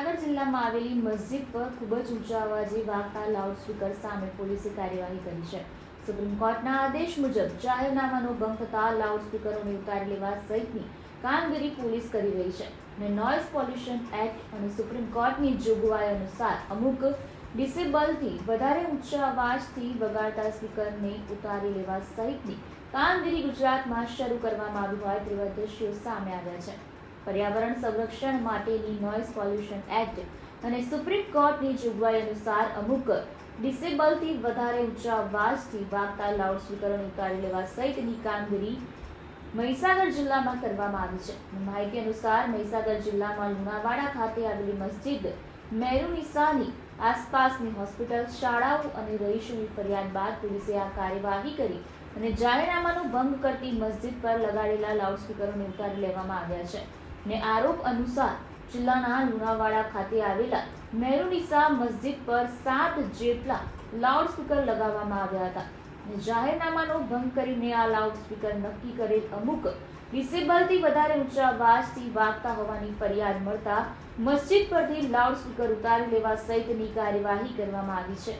વિસ્તારમાં આવેલી મસ્જિદ પર ખૂબ જ ઊંચા અવાજે વાગતા લાઉડસ્પીકર સામે પોલીસે કાર્યવાહી કરી છે. સુપ્રીમ કોર્ટના આદેશ મુજબ જાહેરનામાનો ભંગ થતા લાઉડસ્પીકરોને ઉતારી લેવા સહિતની કામગીરી પોલીસ કરી રહી છે અને નોઇઝ પોલ્યુશન એક્ટ અને સુપ્રીમ કોર્ટની જોગવાઈ અનુસાર અમુક ડિસેબલથી વધારે ઊંચા અવાજથી વગાડતા સ્પીકરને ઉતારી લેવા સહિતની કામગીરી ગુજરાતમાં શરૂ કરવામાં આવી હોય તેવા દ્રશ્યો સામે આવ્યા છે. પર્યાવરણ સંરક્ષણ માટેની નોઇઝ પોલ્યુશન એક્ટ અને સુપ્રીમ કોર્ટની જોગવાઈ અનુસાર અમુક ડિસેબલથી વધારે ઊંચા અવાજથી વાગતા લાઉડસ્પીકરોને ઉતારી લેવા સહિતની કામગીરી મહીસાગર જિલ્લામાં કરવામાં આવી છે. માહિતી અનુસાર મહીસાગર જિલ્લામાં લુણાવાડા ખાતે આવેલી મસ્જિદ મેરુનિસાની આસપાસની હોસ્પિટલ, શાળાઓ અને રહીશોની ફરિયાદ બાદ પોલીસે આ કાર્યવાહી કરી અને જાહેરનામાનો ભંગ કરતી મસ્જિદ પર લગાડેલા લાઉડસ્પીકરોને ઉતારી લેવામાં આવ્યા છે. ને આરોપ અનુસાર જિલ્લાના લુણાવાડા ખાતે આવેલા મેરુનિસા મસ્જિદ પર સાત જેટલા લાઉડસ્પીકર લગાવવામાં આવ્યા હતા જાહેરનામાનો ભંગ કરીને આ લાઉડસ્પીકર નક્કી કરેલ અમુક ડિસેબલથી વધારે ઊંચા અવાજથી વાગતા હોવાની ફરિયાદ મળતા મસ્જિદ પરથી લાઉડસ્પીકર ઉતારી લેવા સહિતની કાર્યવાહી કરવામાં આવી છે.